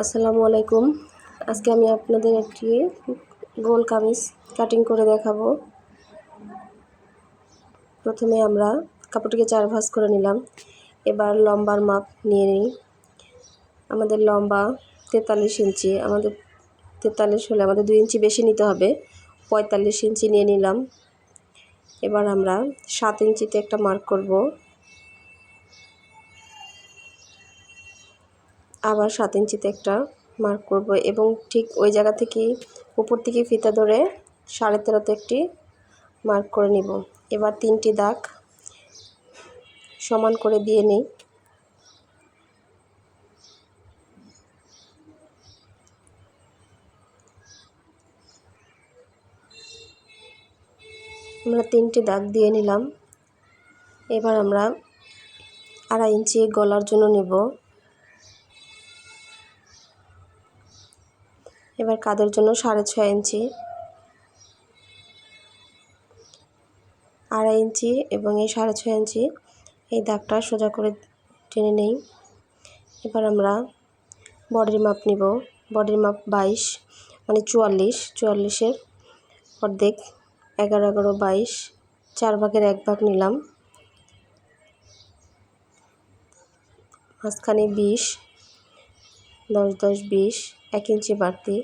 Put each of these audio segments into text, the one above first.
আসসালামু আলাইকুম। আজকে আমি আপনাদের একটি গোল কামিজ কাটিং করে দেখাবো। প্রথমে আমরা কাপড়টিকে চার ভাঁজ করে নিলাম। এবার লম্বার মাপ নিয়ে নিই। আমাদের লম্বা তেতাল্লিশ ইঞ্চি, আমাদের তেতাল্লিশ হলে আমাদের দুই ইঞ্চি বেশি নিতে হবে। পঁয়তাল্লিশ ইঞ্চি নিয়ে নিলাম। এবার আমরা সাত ইঞ্চিতে একটা মার্ক করব। আবার সাত ইঞ্চিতে একটা মার্ক করব এবং ঠিক ওই জায়গা থেকেই উপর থেকে ফিতা ধরে সাড়ে তেরোতে একটি মার্ক করে নিব। এবার তিনটি দাগ সমান করে দিয়ে নিই। আমরা তিনটি দাগ দিয়ে নিলাম। এবার আমরা আড়াই ইঞ্চি গলার জন্য নেব। এবার কাদের জন্য সাড়ে ছয় ইঞ্চি? আড়াই ইঞ্চি এবং এই সাড়ে ছয় ইঞ্চি, এই দাগটা সোজা করে টেনে নেই। এবার আমরা বডির মাপ নিব। বডির মাপ বাইশ মানে চুয়াল্লিশ। চুয়াল্লিশের অর্ধেক এগারো এগারো বাইশ, চার ভাগের এক ভাগ নিলাম। মাঝখানে বিশ, দশ দশ বিশ এক ইঞ্চি বাড়তি।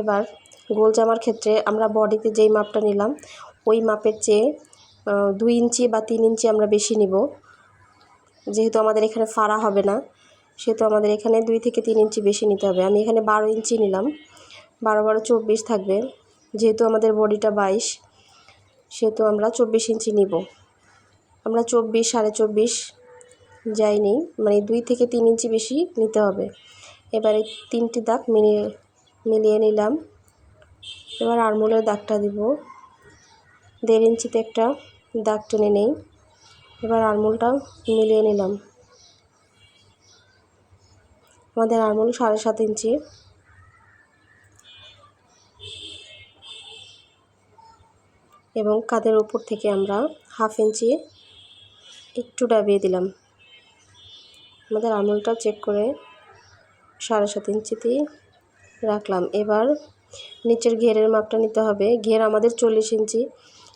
এবার গোল জামার ক্ষেত্রে আমরা বডিতে যেই মাপটা নিলাম, ওই মাপের চেয়ে দুই ইঞ্চি বা তিন ইঞ্চি আমরা বেশি নিব। যেহেতু আমাদের এখানে ফাড়া হবে না, সেহেতু আমাদের এখানে দুই থেকে তিন ইঞ্চি বেশি নিতে হবে। আমি এখানে বারো ইঞ্চি নিলাম, বারো বারো চব্বিশ থাকবে। যেহেতু আমাদের বডিটা বাইশ, সেহেতু আমরা চব্বিশ ইঞ্চি নিব। আমরা চব্বিশ, সাড়ে চব্বিশ যাইনি মানে দুই থেকে তিন ইঞ্চি বেশি নিতে হবে। এবারে তিনটি দাগ মিলিয়ে মিলিয়ে নিলাম। এবার আরমোলের দাগটা দিব। দেড় ইঞ্চিতে একটা দাগ টেনে নেই। এবার আরমোলটা মিলিয়ে নিলাম। আমাদের আরমোল সাড়ে সাত ইঞ্চি। এবং কাদের উপর থেকে আমরা হাফ ইঞ্চি একটু ডাবিয়ে দিলাম। আমাদের আরমোলটা চেক করে সাড়ে সাত ইঞ্চিতেই রাখলাম। এবার নিচের ঘেরের মাপটা নিতে হবে। ঘের আমাদের চল্লিশ ইঞ্চি।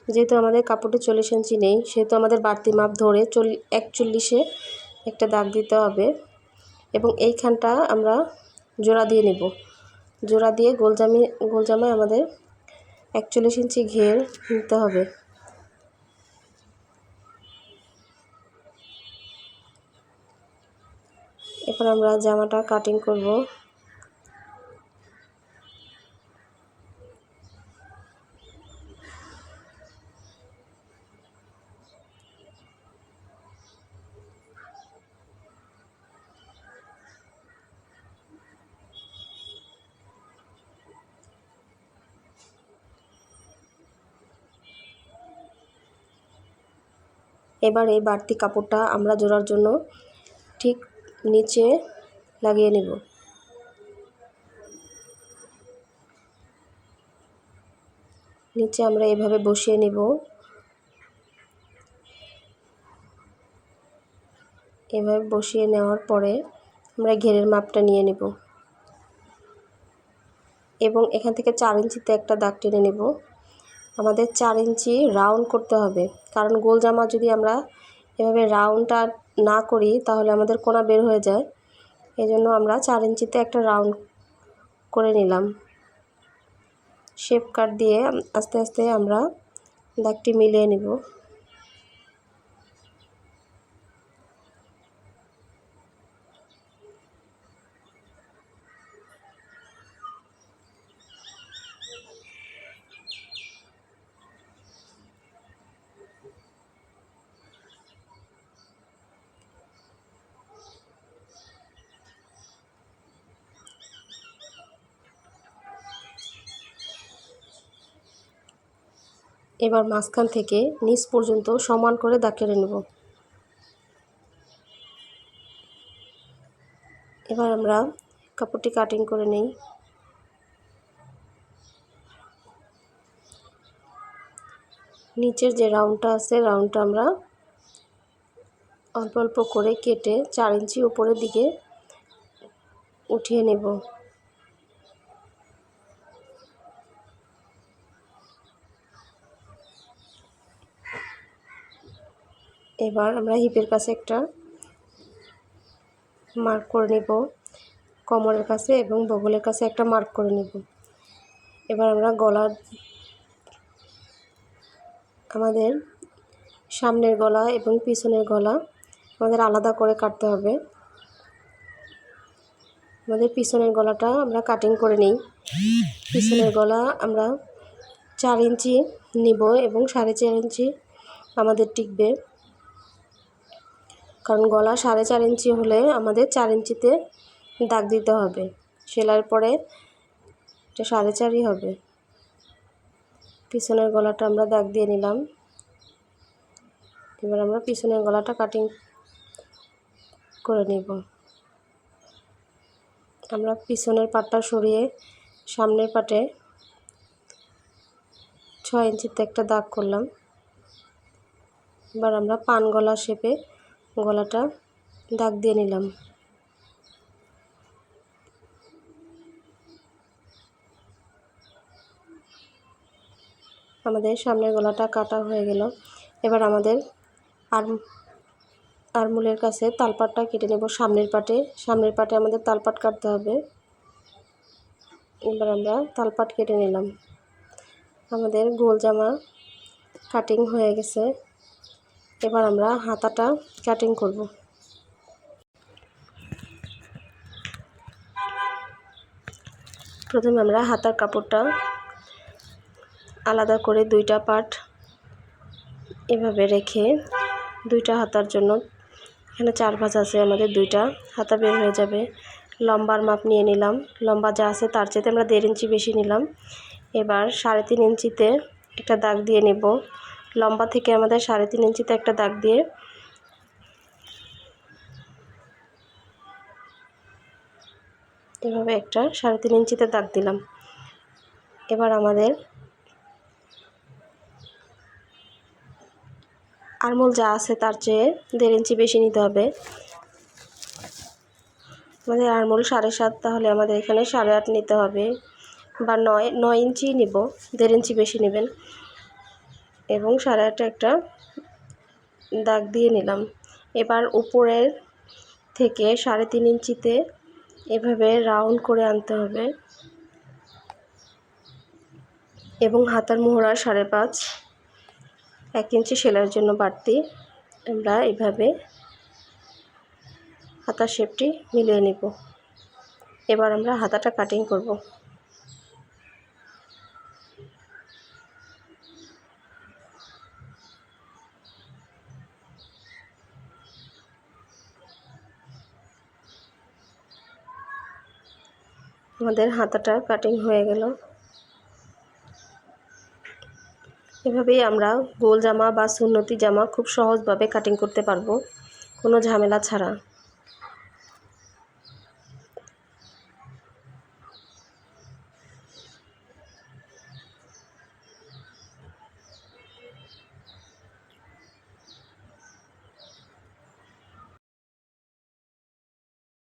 যেহেতু আমাদের কাপড়ে চল্লিশ ইঞ্চি নেই, সেহেতু আমাদের বাড়তি মাপ ধরে চল একচল্লিশে একটা দাগ দিতে হবে এবং এইখানটা আমরা জোড়া দিয়ে নেব। জোড়া দিয়ে গোলজামে, গোলজামায় আমাদের একচল্লিশ ইঞ্চি ঘের নিতে হবে। এরপর আমরা জামাটা কাটিং করব। এবার এই বাড়তি কাপড়টা আমরা জোড়ার জন্য ঠিক নিচে লাগিয়ে নেব। নিচে আমরা এভাবে বসিয়ে নেব। এভাবে বসিয়ে নেওয়ার পরে আমরা ঘেরের মাপটা নিয়ে নেব। এবং এখান থেকে চার ইঞ্চিতে একটা দাগ টেনে নেব। আমাদের চার ইঞ্চি রাউন্ড করতে হবে। কারণ গোল জামা যদি আমরা এভাবে রাউন্ডটা না করি, তাহলে আমাদের কোনা বের হয়ে যায়। এই জন্য আমরা চার ইঞ্চিতে একটা রাউন্ড করে নিলাম। শেপ কাট দিয়ে আস্তে আস্তে আমরা দাগটি মিলিয়ে নিব। এবার মাঝখান থেকে নিচ পর্যন্ত সমান করে দাগ কেটে নেব। এবার আমরা কাপড়টি কাটিং করে নেই। নিচের যে রাউন্ডটা আছে রাউন্ডটা আমরা অল্প অল্প করে কেটে চার ইঞ্চি উপরের দিকে উঠিয়ে নেব। এবার আমরা হিপের কাছে একটা মার্ক করে নেব, কোমরের কাছে এবং বগলের কাছে একটা মার্ক করে নেব। এবার আমরা গলার আমাদের সামনের গলা এবং পিছনের গলা আমাদের আলাদা করে কাটতে হবে। আমাদের পিছনের গলাটা আমরা কাটিং করে নিই। পিছনের গলা আমরা চার ইঞ্চি নিব এবং সাড়ে চার ইঞ্চি আমাদের টিকবে। কারণ গলা সাড়ে চার ইঞ্চি হলে আমাদের চার ইঞ্চিতে দাগ দিতে হবে। সেলাইয়ের পরে এটা সাড়ে চারই হবে। পিছনের গলাটা আমরা দাগ দিয়ে নিলাম। এবার আমরা পিছনের গলাটা কাটিং করে নেব। আমরা পিছনের পাটটা সরিয়ে সামনের পাটে ছয় ইঞ্চিতে একটা দাগ করলাম। এবার আমরা পান গলা শেপে গলাটা দাগ দিয়ে নিলাম। আমাদের সামনের গলাটা কাটা হয়ে গেল। এবার আমাদের আর আরমুলের কাছে তালপাটটা কেটে নেব সামনের পাটে। সামনের পাটে আমাদের তালপাট কাটতে হবে। এবার আমরা তালপাট কেটে নিলাম। আমাদের গোল জামা কাটিং হয়ে গেছে। এবার আমরা হাতাটা কাটিং করব। প্রথমে আমরা হাতার কাপড়টা আলাদা করে দুইটা পার্ট এভাবে রেখে দুইটা হাতার জন্য, এখানে চার ভাঁজ আছে, আমাদের দুইটা হাতা বের হয়ে যাবে। লম্বার মাপ নিয়ে নিলাম, লম্বা যা আছে তার চেয়ে আমরা দেড় ইঞ্চি বেশি নিলাম। এবার সাড়ে তিন ইঞ্চিতে একটা দাগ দিয়ে নেব। লম্বা থেকে আমাদের সাড়ে তিন ইঞ্চিতে একটা দাগ দিয়ে এভাবে একটা সাড়ে তিন ইঞ্চিতে দাগ দিলাম। এবার আমাদের আরমোল যা আছে তার চেয়ে দেড় ইঞ্চি বেশি নিতে হবে। আমাদের আরমোল সাড়ে সাত, তাহলে আমাদের এখানে সাড়ে আট নিতে হবে বা নয় নয় ইঞ্চি নিব, দেড় ইঞ্চি বেশি নেবেন। এবং আটটা একটা দাগ দিয়ে নিলাম। এবার উপরের থেকে সাড়ে তিন ইঞ্চিতে এভাবে রাউন্ড করে আনতে হবে এবং হাতার মোহরা সাড়ে পাঁচ, এক ইঞ্চি সেলাইয়ের জন্য বাড়তি। আমরা এভাবে হাতার শেপটি মিলিয়ে নিব। এবার আমরা হাতাটা কাটিং করব। আমাদের হাতাটা কাটিং হয়ে গেল। এভাবেই আমরা গোল জামা বা সুন্নতি জামা খুব সহজভাবে কাটিং করতে পারব, কোনো ঝামেলা ছাড়া।